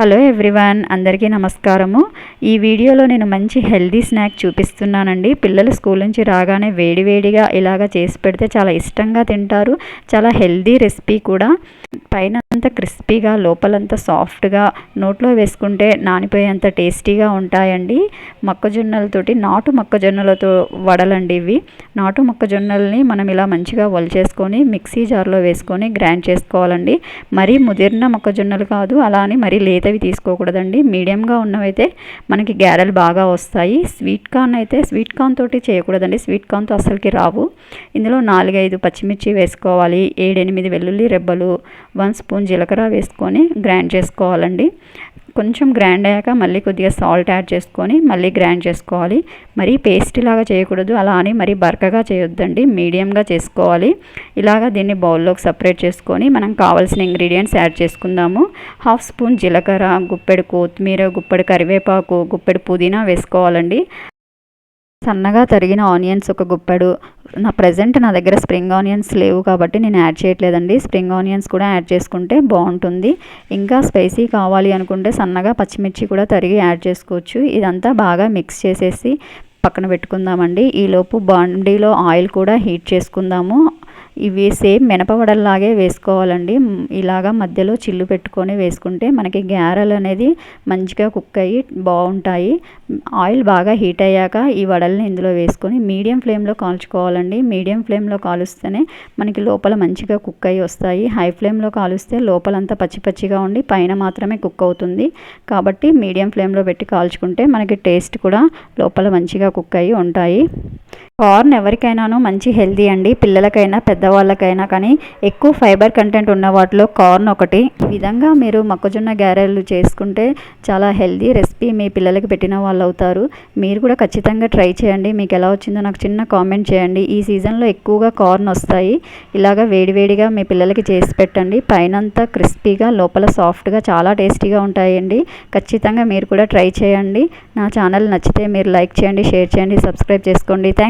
Hello everyone అందరికీ నమస్కారము. ఈ వీడియోలో నేను మంచి హెల్దీ స్నాక్ చూపిస్తున్నానండి. పిల్లలు స్కూల్ నుంచి రాగానే వేడివేడిగా ఇలాగ చేసి పెడితే చాలా ఇష్టంగా తింటారు. చాలా హెల్దీ రెసిపీ కూడా. పైన అంతా క్రిస్పీగా లోపలంతా సాఫ్ట్గా నోట్లో వేసుకుంటే నానిపోయేంత టేస్టీగా ఉంటాయండి. మొక్కజొన్నలతోటి నాటు మొక్కజొన్నలతో వడలండి ఇవి. నాటు మొక్కజొన్నల్ని మనం ఇలా మంచిగా వలిచేసుకొని మిక్సీ జార్లో వేసుకొని గ్రైండ్ చేసుకోవాలండి. మరీ ముదిరిన మొక్కజొన్నలు కాదు అలా అని మరీ లేత పెద్దవి తీసుకోకూడదండి. మీడియంగా ఉన్నవైతే మనకి గ్యారెలు బాగా వస్తాయి. స్వీట్ కార్న్ అయితే స్వీట్ కార్న్ తోటి చేయకూడదండి. స్వీట్ కార్న్తో అసలుకి రావు. ఇందులో నాలుగైదు పచ్చిమిర్చి వేసుకోవాలి. ఏడెనిమిది వెల్లుల్లి రెబ్బలు వన్ స్పూన్ జీలకర్ర వేసుకొని గ్రైండ్ చేసుకోవాలండి. కొంచెం గ్రైండ్ అయ్యాక మళ్ళీ కొద్దిగా సాల్ట్ యాడ్ చేసుకొని మళ్ళీ గ్రైండ్ చేసుకోవాలి. మరీ పేస్ట్ లాగా చేయకూడదు. అలా అని మరీ బరకగా చేయొద్దండి. మీడియంగా చేసుకోవాలి. ఇలాగా దీన్ని బౌల్లోకి సపరేట్ చేసుకొని మనం కావాల్సిన ఇంగ్రీడియంట్స్ యాడ్ చేసుకుందాము. హాఫ్ స్పూన్ జీలకర్ర గుప్పెడు కొత్తిమీర గుప్పెడు కరివేపాకు గుప్పెడు పుదీనా వేసుకోవాలండి. సన్నగా తరిగిన ఆనియన్స్ ఒక గుప్పెడు. నా ప్రజెంట్ నా దగ్గర స్ప్రింగ్ ఆనియన్స్ లేవు కాబట్టి నేను యాడ్ చేయట్లేదండి. స్ప్రింగ్ ఆనియన్స్ కూడా యాడ్ చేసుకుంటే బాగుంటుంది. ఇంకా స్పైసీ కావాలి అనుకుంటే సన్నగా పచ్చిమిర్చి కూడా తరిగి యాడ్ చేసుకోవచ్చు. ఇదంతా బాగా మిక్స్ చేసేసి పక్కన పెట్టుకుందామండి. ఈలోపు బాండీలో ఆయిల్ కూడా హీట్ చేసుకుందాము. ఇవి సేమ్ మినపవడల్లాగే వేసుకోవాలండి. ఇలాగా మధ్యలో చిల్లు పెట్టుకొని వేసుకుంటే మనకి గారెలు అనేది మంచిగా కుక్ అయ్యి బాగుంటాయి. ఆయిల్ బాగా హీట్ అయ్యాక ఈ వడల్ని ఇందులో వేసుకొని మీడియం ఫ్లేమ్లో కాల్చుకోవాలండి. మీడియం ఫ్లేమ్లో కాలుస్తేనే మనకి లోపల మంచిగా కుక్ అయ్యి వస్తాయి. హై ఫ్లేమ్లో కాలుస్తే లోపలంతా పచ్చి పచ్చిగా ఉండి పైన మాత్రమే కుక్ అవుతుంది. కాబట్టి మీడియం ఫ్లేమ్లో పెట్టి కాల్చుకుంటే మనకి టేస్ట్ కూడా లోపల మంచిగా కుక్ అయ్యి ఉంటాయి. కార్న్ ఎవరికైనాను మంచి హెల్దీ అండి పిల్లలకైనా పెద్దవాళ్ళకైనా కానీ ఎక్కువ ఫైబర్ కంటెంట్ ఉన్న వాటిలో కార్న్ ఒకటి. విధంగా మీరు మొక్కజొన్న గారెలు చేసుకుంటే చాలా హెల్దీ రెసిపీ మీ పిల్లలకి పెట్టిన వాళ్ళు అవుతారు. మీరు కూడా ఖచ్చితంగా ట్రై చేయండి. మీకు ఎలా వచ్చిందో నాకు చిన్న కామెంట్ చేయండి. ఈ సీజన్లో ఎక్కువగా కార్న్ వస్తాయి. ఇలాగా వేడివేడిగా మీ పిల్లలకి చేసి పెట్టండి. పైనంతా క్రిస్పీగా లోపల సాఫ్ట్గా చాలా టేస్టీగా ఉంటాయండి. ఖచ్చితంగా మీరు కూడా ట్రై చేయండి. నా ఛానల్ నచ్చితే మీరు లైక్ చేయండి షేర్ చేయండి సబ్స్క్రైబ్ చేసుకోండి. Thank